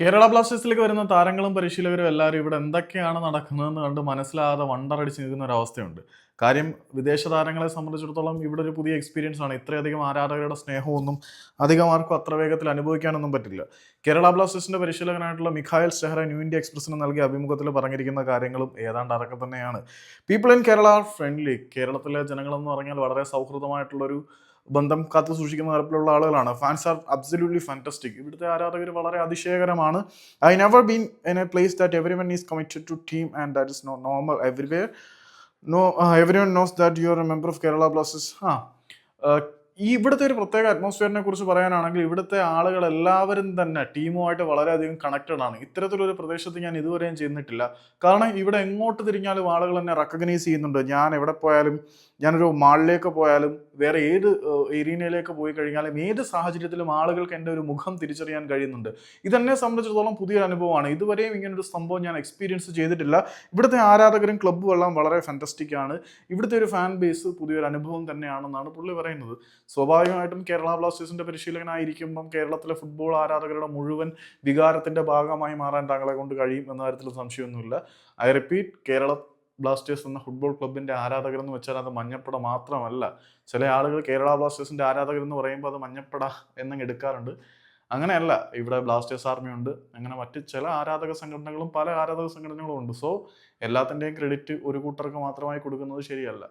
കേരള ബ്ലാസ്റ്റേഴ്സിലേക്ക് വരുന്ന താരങ്ങളും പരിശീലകരും എല്ലാവരും ഇവിടെ എന്തൊക്കെയാണ് നടക്കുന്നതെന്ന് കണ്ട് മനസ്സിലാകാതെ വണ്ടറടിച്ച് നിൽക്കുന്ന ഒരു അവസ്ഥയുണ്ട്. കാര്യം വിദേശ താരങ്ങളെ സംബന്ധിച്ചിടത്തോളം ഇവിടെ ഒരു പുതിയ എക്സ്പീരിയൻസ് ആണ്. ഇത്രയധികം ആരാധകരുടെ സ്നേഹമൊന്നും അധികം ആർക്കും അത്ര വേഗത്തിൽ അനുഭവിക്കാനൊന്നും പറ്റില്ല. കേരള ബ്ലാസ്റ്റേഴ്സിന്റെ പരിശീലകനായിട്ടുള്ള മിഖായൽ ഷെഹ്റ ന്യൂ ഇന്ത്യ എക്സ്പ്രസിന് നൽകിയ അഭിമുഖത്തിൽ പറഞ്ഞിരിക്കുന്ന കാര്യങ്ങളും ഏതാണ്ട് അതൊക്കെ തന്നെയാണ്. People in Kerala are friendly കേരളത്തിലെ ജനങ്ങളെന്ന് പറഞ്ഞാൽ വളരെ സൗഹൃദമായിട്ടുള്ളൊരു ബന്ധം കാത്തു സൂക്ഷിക്കുന്ന തരത്തിലുള്ള ആളുകളാണ്. ഫാൻസ് ആർ അബ്സല്യൂട്ട്ലി ഫാന്റസ്റ്റിക് ഇവിടുത്തെ ആരാധകർ വളരെ അതിശയകരമാണ്. I never been in a place that every one is committed to team and that is no normal everywhere no every one knows that you are a member of Kerala Blasters ആ ഈ ഇവിടുത്തെ ഒരു പ്രത്യേക അറ്റ്മോസ്ഫിയറിനെ കുറിച്ച് പറയാനാണെങ്കിൽ ഇവിടുത്തെ ആളുകൾ എല്ലാവരും തന്നെ ടീമുമായിട്ട് വളരെയധികം കണക്റ്റഡ് ആണ്. ഇത്തരത്തിലൊരു പ്രദേശത്ത് ഞാൻ ഇതുവരെയും ചെന്നിട്ടില്ല. കാരണം ഇവിടെ എങ്ങോട്ട് തിരിഞ്ഞാലും ആളുകൾ എന്നെ റെക്കഗ്നൈസ് ചെയ്യുന്നുണ്ട്. ഞാൻ എവിടെ പോയാലും ഞാനൊരു മാളിലേക്ക് പോയാലും വേറെ ഏത് ഏരിയയിലേക്ക് പോയി കഴിഞ്ഞാലും ഏത് സാഹചര്യത്തിലും ആളുകൾക്ക് എന്റെ ഒരു മുഖം തിരിച്ചറിയാൻ കഴിയുന്നുണ്ട്. ഇതെന്നെ സംബന്ധിച്ചിടത്തോളം പുതിയൊരു അനുഭവമാണ്. ഇതുവരെയും ഇങ്ങനൊരു സംഭവം ഞാൻ എക്സ്പീരിയൻസ് ചെയ്തിട്ടില്ല. ഇവിടുത്തെ ആരാധകരും ക്ലബ്ബും എല്ലാം വളരെ ഫാന്റസ്റ്റിക് ആണ്. ഇവിടുത്തെ ഒരു ഫാൻ ബേസ് പുതിയൊരു അനുഭവം തന്നെയാണെന്നാണ് പുള്ളി പറയുന്നത്. സ്വാഭാവികമായിട്ടും കേരള ബ്ലാസ്റ്റേഴ്സിന്റെ പരിശീലകനായിരിക്കുമ്പം കേരളത്തിലെ ഫുട്ബോൾ ആരാധകരുടെ മുഴുവൻ വികാരത്തിന്റെ ഭാഗമായി മാറാൻ താങ്കളെ കൊണ്ട് കഴിയും എന്ന കാര്യത്തിൽ സംശയമൊന്നുമില്ല. ഐ റിപ്പീറ്റ് കേരള ബ്ലാസ്റ്റേഴ്സ് എന്ന ഫുട്ബോൾ ക്ലബിന്റെ ആരാധകർ എന്ന് വെച്ചാൽ അത് മഞ്ഞപ്പട മാത്രമല്ല. ചില ആളുകൾ കേരള ബ്ലാസ്റ്റേഴ്സിന്റെ ആരാധകർ എന്ന് പറയുമ്പോൾ അത് മഞ്ഞപ്പട എന്നങ്ങ് എടുക്കാറുണ്ട്. അങ്ങനെയല്ല ഇവിടെ ബ്ലാസ്റ്റേഴ്സ് ആർമി ഉണ്ട്. അങ്ങനെ മറ്റ് ചില ആരാധക സംഘടനകളും പല ആരാധക സംഘടനകളും ഉണ്ട്. സോ എല്ലാത്തിന്റെയും ക്രെഡിറ്റ് ഒരു കൂട്ടർക്ക് മാത്രമായി കൊടുക്കുന്നത് ശരിയല്ല.